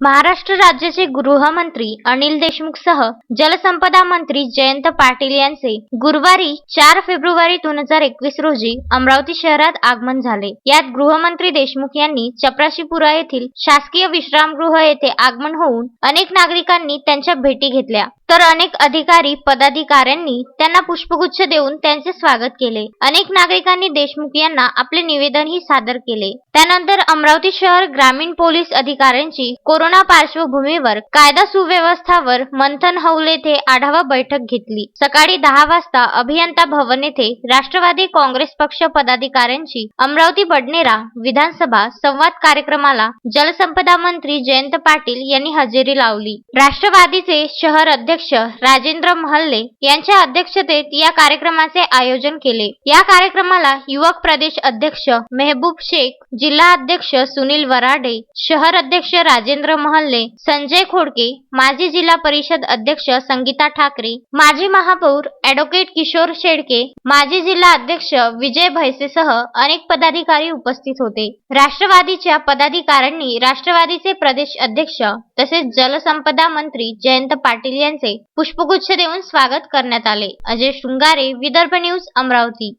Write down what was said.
महाराष्ट्र राज्याचे गृहमंत्री अनिल देशमुख सह जलसंपदा मंत्री जयंत पाटील यांचे गुरुवारी चार फेब्रुवारी दोन हजार एकवीस रोजी अमरावती शहरात आगमन झाले. यात गृहमंत्री देशमुख यांनी चपराशीपुरा येथील शासकीय विश्रामगृह येथे आगमन होऊन अनेक नागरिकांनी त्यांच्या भेटी घेतल्या. तर अनेक अधिकारी पदाधिकाऱ्यांनी त्यांना पुष्पगुच्छ देऊन त्यांचे स्वागत केले. अनेक नागरिकांनी देशमुख यांना आपले निवेदनही सादर केले. त्यानंतर अमरावती शहर ग्रामीण पोलीस अधिकाऱ्यांची कोरोना पार्श्वभूमीवर कायदा सुव्यवस्थावर मंथन हौल येथे आढावा बैठक घेतली. सकाळी दहा वाजता अभियंता भवन येथे राष्ट्रवादी काँग्रेस पक्ष पदाधिकाऱ्यांची अमरावती बडनेरा विधानसभा संवाद कार्यक्रमाला जलसंपदा मंत्री जयंत पाटील यांनी हजेरी लावली. राष्ट्रवादीचे शहर अध्यक्ष राजेंद्र महल्ले यांच्या अध्यक्षतेत या कार्यक्रमाचे आयोजन केले. या कार्यक्रमाला युवक प्रदेश अध्यक्ष मेहबूब शेख जिल्हा अध्यक्ष सुनील वराडे शहर अध्यक्ष राजेंद्र महल्ले संजय खोडके माजी जिल्हा परिषद अध्यक्ष संगीता ठाकरे माजी महापौर ॲडव्होकेट किशोर शेडके माजी जिल्हा अध्यक्ष विजय भैसेसह अनेक पदाधिकारी उपस्थित होते. राष्ट्रवादीच्या पदाधिकाऱ्यांनी राष्ट्रवादीचे प्रदेश अध्यक्ष तसेच जलसंपदा मंत्री जयंत पाटील यांचे पुष्पगुच्छ देऊन स्वागत करण्यात आले. अजय शृंगारे विदर्भ न्यूज अमरावती.